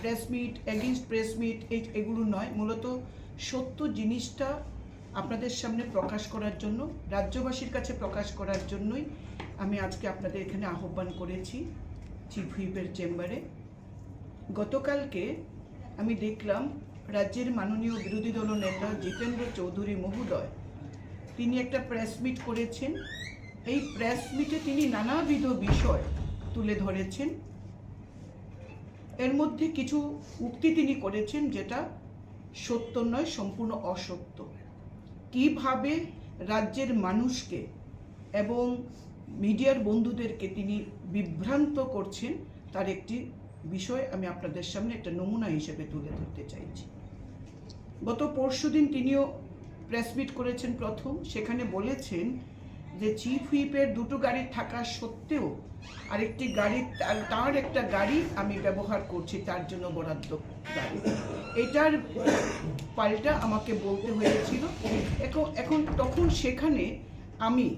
Press meet against press meet এগুলো নয়। মূলত সত্য জিনিসটা আপনাদের সামনে প্রকাশ করার জন্য, রাজ্যবাসীর কাছে প্রকাশ করার জন্যই আমি আজকে আপনাদের এখানে আহ্বান করেছি চিফ হুইপের চেম্বারে গতকালকে আমি দেখলাম রাজ্যের মাননীয় বিরোধী দল নেতা জিতেন্দ্র চৌধুরী মহোদয়, তিনি একটা প্রেস মিট করেছেন। এই প্রেস মিটে তিনি নানাবিধ বিষয় তুলে ধরেছেন। এর মধ্যে কিছু উক্তি তিনি করেছেন যেটা সত্য নয়, সম্পূর্ণ অসত্য। কীভাবে রাজ্যের মানুষকে এবং মিডিয়ার বন্ধুদেরকে তিনি বিভ্রান্ত করছেন, তার একটি বিষয় আমি আপনাদের সামনে একটা নমুনা হিসেবে তুলে ধরতে চাইছি। গত পরশুদিন তিনিও প্রেস মিট করেছেন প্রথম। সেখানে বলেছেন যে চিফ হুইপের দুটো গাড়ি থাকা সত্ত্বেও আরেকটি গাড়ি তার- একটা গাড়ি আমি ব্যবহার করছি, তার জন্য বরাদ্দ গাড়ি। এটার পাল্টা আমাকে বলতে হয়েছিল। এখন এখন তখন সেখানে আমি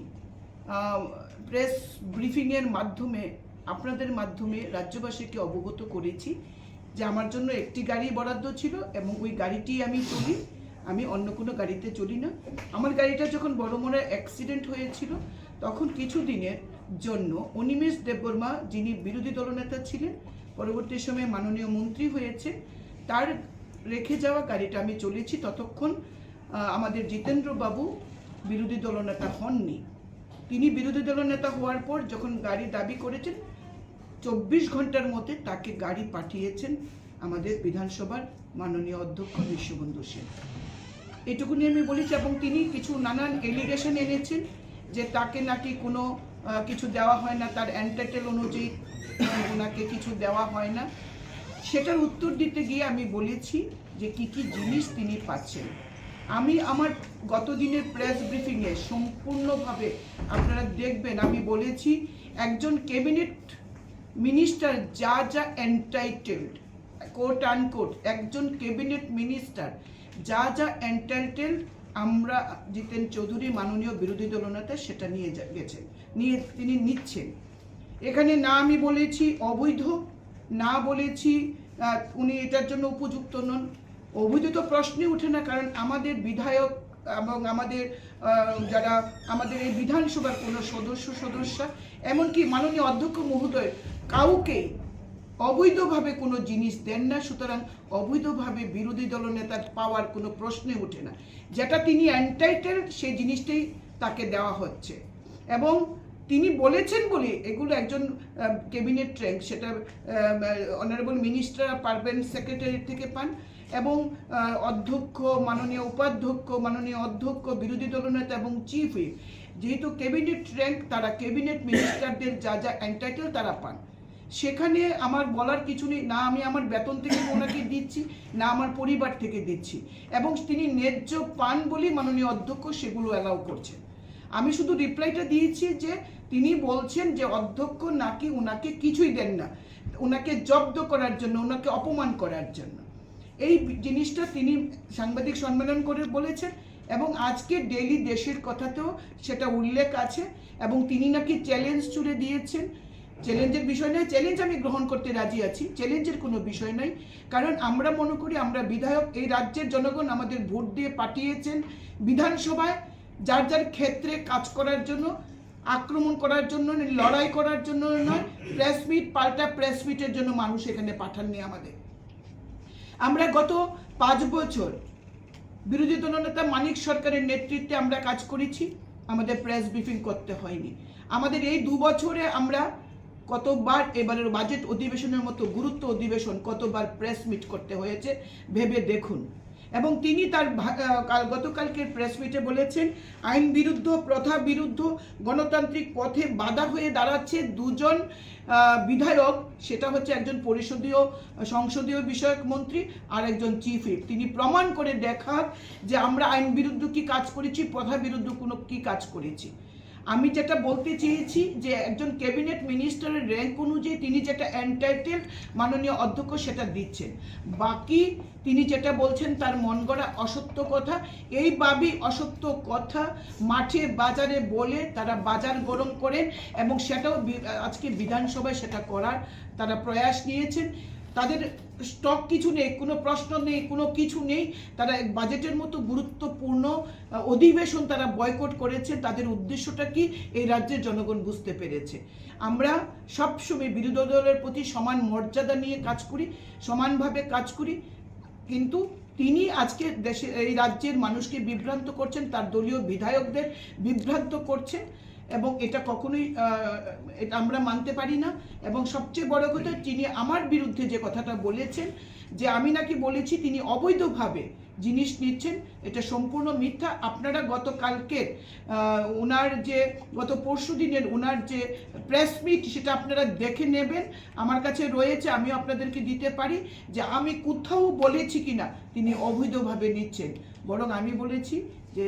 প্রেস ব্রিফিংয়ের মাধ্যমে, আপনাদের মাধ্যমে রাজ্যবাসীকে অবগত করেছি যে আমার জন্য একটি গাড়ি বরাদ্দ ছিল এবং ওই গাড়িটি আমি চলি আমি অন্য কোনো গাড়িতে চলি না। আমার গাড়িটা যখন বড় মোড়ে অ্যাক্সিডেন্ট হয়েছিল, তখন কিছু দিনের জন্য অনিমেষ দেববর্মা যিনি বিরোধী দলনেতা ছিলেন, পরবর্তী সময়ে মাননীয় মন্ত্রী হয়েছে, তার রেখে যাওয়া গাড়িটা আমি চলেছি ততক্ষণ আমাদের জিতেন্দ্র বাবু বিরোধী দলনেতা হননি। তিনি বিরোধী দলনেতা হওয়ার পর যখন গাড়ি দাবি করেছেন, চব্বিশ ঘণ্টার মধ্যে তাকে গাড়ি পাঠিয়েছেন। আমাদের বিধানসভার মাননীয় অধ্যক্ষ বিশ্ববন্ধু সেন। এটুকুনি আমি বলেছি এবং তিনি কিছু নানান এলিগেশন এনেছেন যে তাকে নাকি কোনো কিছু দেওয়া হয় না, তার অ্যান্টাইটেল অনুযায়ী ওনাকে কিছু দেওয়া হয় না। সেটার উত্তর দিতে গিয়ে আমি বলেছি যে কি কি জিনিস তিনি পাচ্ছেন। আমি আমার গত দিনের প্রেস ব্রিফিংয়ে সম্পূর্ণভাবে আপনারা দেখবেন, আমি বলেছি, একজন ক্যাবিনেট মিনিস্টার যা যা এন্টাইটেলড কোট আনকোট একজন ক্যাবিনেট মিনিস্টার যা যা এন্টাইটেলড আমরা জিতেন চৌধুরী মাননীয় বিরোধী দলনেতা সেটা নিয়ে গেছেন নিয়ে তিনি নিচ্ছেন। এখানে না আমি বলেছি অবৈধ, না বলেছি উনি এটার জন্য উপযুক্ত নন। অবৈধ তো প্রশ্নই ওঠে না, কারণ আমাদের বিধায়ক এবং আমাদের যারা আমাদের এই বিধানসভার কোনো সদস্য, সদস্যা, এমনকি মাননীয় অধ্যক্ষ মহোদয়, কাউকে অবৈধভাবে কোনো জিনিস দেন না, সুতরাং অবৈধভাবে বিরোধী দলনেতার পাওয়ার কোনো প্রশ্নে ওঠে না। যেটা তিনি অ্যান্টাইটেলড সেই জিনিসটাই তাকে দেওয়া হচ্ছে। এবং তিনি বলেছেন বলে এগুলো একজন ক্যাবিনেট র্যাঙ্ক সেটা অনারেবল মিনিস্টার পারবেন সেক্রেটারি থেকে পান। এবং অধ্যক্ষ, মাননীয় উপাধ্যক্ষ, মাননীয় অধ্যক্ষ, বিরোধী দলনেতা এবং চিফ হুইপ যেহেতু ক্যাবিনেট র্যাঙ্ক তারা ক্যাবিনেট মিনিস্টারদের যা যা এন্টাইটেল তারা পান। সেখানে আমার বলার কিছু নেই। না আমি আমার বেতন থেকে ওনাকে দিচ্ছি, না আমার পরিবার থেকে দিচ্ছি। এবং তিনি ন্যায্য পান বলেই মাননীয় অধ্যক্ষ সেগুলো অ্যালাউ করছেন। আমি শুধু রিপ্লাইটা দিয়েছি যে তিনি বলছেন যে অধ্যক্ষ নাকি ওনাকে কিছুই দেন না। ওনাকে জব্দ করার জন্য, ওনাকে অপমান করার জন্য। এই জিনিসটা তিনি সাংবাদিক সম্মেলন করে বলেছেন এবং আজকে ডেইলি দেশের কথাতেও সেটা উল্লেখ আছে এবং তিনি নাকি চ্যালেঞ্জ ছুড়ে দিয়েছেন। চ্যালেঞ্জের বিষয় নয় চ্যালেঞ্জ আমি গ্রহণ করতে রাজি আছি। চ্যালেঞ্জের কোনো বিষয় নয়। কারণ আমরা মনে করি, আমরা বিধায়ক, এই রাজ্যের জনগণ আমাদের ভোট দিয়ে পাঠিয়েছেন বিধানসভায়, যার যার ক্ষেত্রে কাজ করার জন্য, আক্রমণ করার জন্য লড়াই করার জন্য নয় প্রেস মিট পাল্টা প্রেস মিটের জন্য মানুষ এখানে পাঠাননি আমাদের। আমরা গত পাঁচ বছর বিরোধী দলনেতা মানিক সরকারের নেতৃত্বে আমরা কাজ করেছি, আমাদের প্রেস ব্রিফিং করতে হয়নি। আমাদের এই দু বছরে আমরা কতবার এবারের বাজেট অধিবেশনের মতো গুরুত্ব অধিবেশন কতবার প্রেস মিট করতে হয়েছে, ভেবে দেখুন। এবং তিনি তার গতকালকের প্রেস মিটে বলেছেন, আইন বিরুদ্ধ, প্রথা বিরুদ্ধ, গণতান্ত্রিক পথে বাধা হয়ে দাঁড়াচ্ছে দুজন বিধায়ক। সেটা হচ্ছে একজন পরিষদীয়, সংসদীয় বিষয়ক মন্ত্রী আর একজন চিফ হুইপ তিনি প্রমাণ করে দেখান যে আমরা আইন বিরুদ্ধ কি কাজ করেছি, প্রথা বিরুদ্ধ কোনো কি কাজ করেছি। আমি যেটা বলতে চেয়েছি যে একজন ক্যাবিনেট মিনিস্টারের র্যাঙ্ক অনুযায়ী তিনি যেটা এন্টাইটেল মাননীয় অধ্যক্ষ সেটা দিচ্ছেন। বাকি তিনি যেটা বলছেন তার মন গড়া অসত্য কথা। এইভাবেই অসত্য কথা মাঠে, বাজারে বলে তারা বাজার গরম করেন এবং সেটাও আজকে বিধানসভায় সেটা করার তারা প্রয়াস নিয়েছেন। তাদের স্টক কিছু নেই, কোনো প্রশ্ন নেই, কোনো কিছু নেই। তারা বাজেটের মতো গুরুত্বপূর্ণ অধিবেশন তারা বয়কট করেছে। তাদের উদ্দেশ্যটা কি? এই রাজ্যের জনগণ বুঝতে পেরেছে। আমরা সবসময় বিরোধী দলের প্রতি সমান মর্যাদা নিয়ে কাজ করি, সমানভাবে কাজ করি। কিন্তু তিনি আজকে দেশে, এই রাজ্যের মানুষকে বিভ্রান্ত করছেন, তার দলীয় বিধায়কদের বিভ্রান্ত করছেন। এবং এটা কখনোই এটা আমরা মানতে পারি না। এবং সবচেয়ে বড় কথা তিনি আমার বিরুদ্ধে যে কথাটা বলেছেন যে আমি নাকি বলেছি তিনি অবৈধভাবে জিনিস নিচ্ছেন এটা সম্পূর্ণ মিথ্যা। আপনারা গতকালকে আহ, ওনার যে গত পরশু দিনের ওনার যে প্রেস মিট সেটা আপনারা দেখে নেবেন। আমার কাছে রয়েছে আমিও আপনাদেরকে দিতে পারি যে আমি কোথাও বলেছি কিনা তিনি অবৈধভাবে নিচ্ছেন। বরং আমি বলেছি যে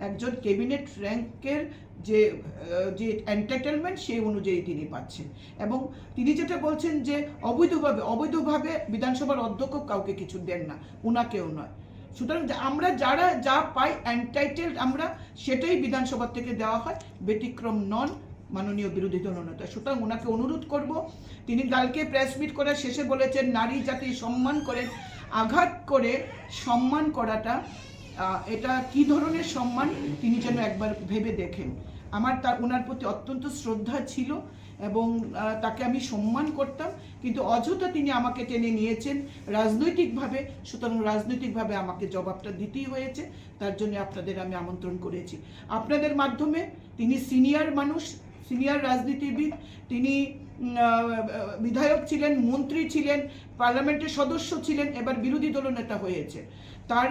একজন ক্যাবিনেট র্যাঙ্কের যে যে এন্টারটেনমেন্ট সেই অনুযায়ী তিনি পাচ্ছেন। এবং তিনি যেটা বলছেন যে, অবৈধভাবে অবৈধভাবে বিধানসভার অধ্যক্ষ কাউকে কিছু দেন না ওনাকেও নয়। সুতরাং আমরা যারা যা পাই অ্যান্টাইটেল আমরা, সেটাই বিধানসভা থেকে দেওয়া হয়, ব্যতিক্রম নন, মাননীয় বিরোধী দলনেতা সুতরাং ওনাকে অনুরোধ করব, তিনি কালকে প্রেস মিট করার শেষে বলেছেন, নারী জাতি সম্মান করে আঘাত করে সম্মান করাটা এটা কি ধরনের সম্মান? তিনি যেন একবার ভেবে দেখেন। আমার তার ওনার প্রতি অত্যন্ত শ্রদ্ধা ছিল এবং তাকে আমি সম্মান করতাম, কিন্তু অযথা তিনি আমাকে টেনে নিয়েছেন রাজনৈতিকভাবে। সুতরাং রাজনৈতিকভাবে আমাকে জবাবটা দিতেই হয়েছে। তার জন্য আপনাদের আমি আমন্ত্রণ করেছি। আপনাদের মাধ্যমে তিনি সিনিয়র মানুষ, সিনিয়র রাজনীতিবিদ, তিনি বিধায়ক ছিলেন, মন্ত্রী ছিলেন, পার্লামেন্টের সদস্য ছিলেন, এবার বিরোধী দলনেতা হয়েছে। তার